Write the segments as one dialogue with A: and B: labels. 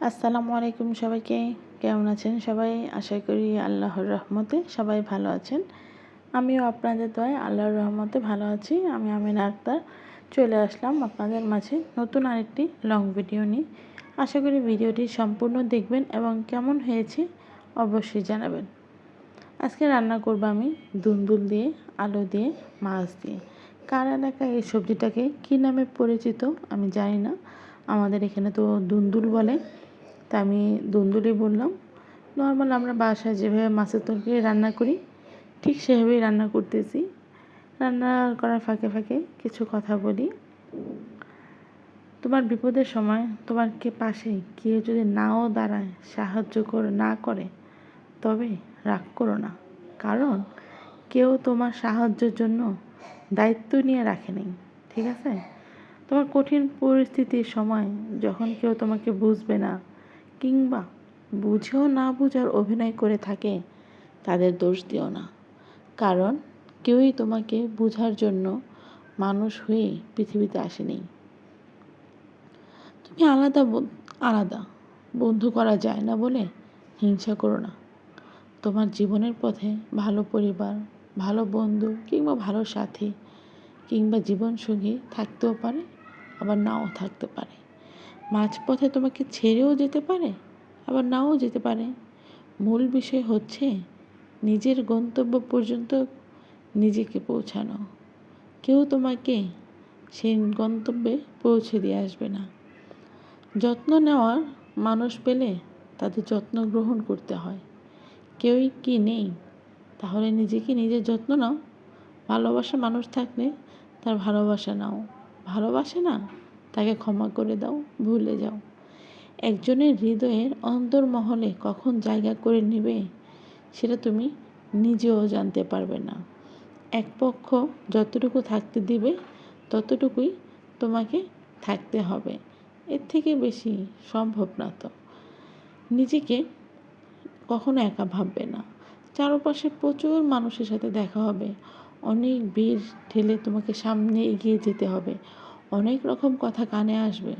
A: আসসালামু আলাইকুম সবাইকে। কেমন আছেন সবাই? আশা করি আল্লাহর রহমতে সবাই ভালো আছেন। আমিও আপনাদের দয় আল্লাহর রহমতে ভালো আছি। আমি আমিনা আক্তার। চলে আসলাম আপনাদের মাঝে নতুন আরেকটি লং ভিডিও নিয়ে। আশা করি ভিডিওটি সম্পূর্ণ দেখবেন এবং কেমন হয়েছে অবশ্যই জানাবেন। আজকে রান্না করব আমি দুন্দুল দিয়ে, আলু দিয়ে, মাছ দিয়ে। কার এলাকায় এই সবজিটাকে কী নামে পরিচিত আমি জানি না। আমাদের এখানে তো দুন্দুল বলে। তা আমি দুন্দুলি বললাম, নর্মাল আমরা বাসায় যেভাবে মাছের তরকারি রান্না করি, ঠিক সেভাবেই রান্না করতেছি। রান্না করার ফাঁকে ফাঁকে কিছু কথা বলি। তোমার বিপদের সময় তোমার কে পাশে কেউ যদি নাও দাঁড়ায়, সাহায্য করে, না করে, তবে রাগ করো না। কারণ কেউ তোমার সাহায্যের জন্য দায়িত্ব নিয়ে রাখেনি ঠিক আছে? তোমার কঠিন পরিস্থিতির সময় যখন কেউ তোমাকে বুঝবে না কিংবা বুঝেও না বুঝার অভিনয় করে থাকে, তাদের দোষ দিও না। কারণ কেউই তোমাকে বোঝার জন্য মানুষ হয়ে পৃথিবীতে আসেনি। তুমি আলাদা আলাদা। বন্ধু করা যায় না বলে হিংসা করো না। তোমার জীবনের পথে ভালো পরিবার, ভালো বন্ধু কিংবা ভালো সাথী কিংবা জীবনসঙ্গী থাকতেও পারে, আবার নাও থাকতে পারে। মাঝপথে তোমাকে ছেড়েও যেতে পারে, আবার নাও যেতে পারে। মূল বিষয় হচ্ছে নিজের গন্তব্য পর্যন্ত নিজেকে পৌঁছানো। কেউ তোমাকে সেই গন্তব্যে পৌঁছে দিয়ে আসবে না। যত্ন নেওয়ার মানুষ পেলে তাদের যত্ন গ্রহণ করতে হয়। কেউই কি নেই, তাহলে নিজেকে নিজের যত্ন নাও। ভালোবাসা মানুষ থাকলে তার ভালোবাসা নাও। ভালোবাসে না তাকে ক্ষমা করে দাও, ভুলে যাও। একজনের হৃদয়ের অন্তর্মহলে কখন জায়গা করে নেবে, সেটা তুমি নিজেও জানতে পারবে না। এক পক্ষ যতটুকু থাকতে দিবে, ততটুকুই তোমাকে থাকতে হবে। এর থেকে বেশি সম্ভব না তো। নিজেকে কখনো একা ভাববে না। চারপাশে প্রচুর মানুষের সাথে দেখা হবে। অনেক ভিড় ঠেলে তোমাকে সামনে এগিয়ে যেতে হবে। অনেক রকম কথা কানে আসবে।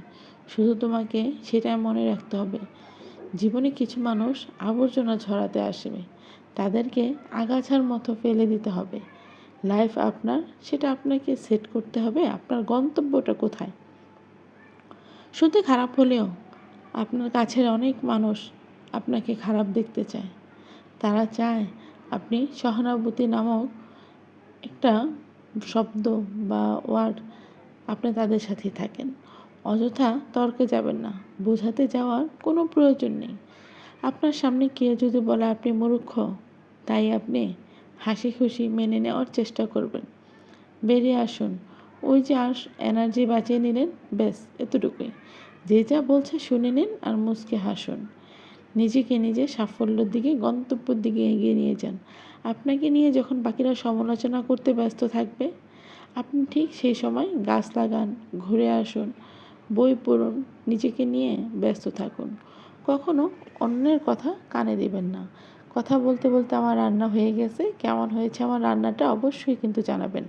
A: শুধু তোমাকে সেটাই মনে রাখতে হবে। জীবনে কিছু মানুষ আবর্জনা ছড়াতে আসবে। তাদেরকে আগাছার মতো ফেলে দিতে হবে। লাইফ আপনার, সেটা আপনাকে সেট করতে হবে। আপনার গন্তব্যটা কোথায়? শুনতে খারাপ হলেও আপনার কাছের অনেক মানুষ আপনাকে খারাপ দেখতে চায়। তারা চায় আপনি সহানুভূতি নামক একটা শব্দ বা ওয়ার্ড আপনি তাদের সাথেই থাকেন। অযথা তর্কে যাবেন না। বোঝাতে যাওয়ার কোনো প্রয়োজন নেই। আপনার সামনে কেউ যদি বলে আপনি মূর্খ, তাই আপনি হাসি খুশি মেনে নেওয়ার চেষ্টা করবেন। বেরিয়ে আসুন। ওই যে আস এনার্জি বাঁচিয়ে নিলেন, ব্যাস, এতটুকুই। যে যা বলছে শুনে নিন আর মুসকে হাসুন। নিজেকে নিজে সাফল্যের দিকে, গন্তব্যের দিকে এগিয়ে নিয়ে যান। আপনাকে নিয়ে যখন বাকিরা সমালোচনা করতে ব্যস্ত থাকবে আপনি ঠিক সেই সময় গাছ লাগান, ঘুরে আসুন, বই পড়ুন, নিজেকে নিয়ে ব্যস্ত থাকুন। কখনো অন্যের কথা কানে দেবেন না। কথা বলতে বলতে আমার রান্না হয়ে গেছে। কেমন হয়েছে আমার রান্নাটা অবশ্যই কিন্তু জানাবেন।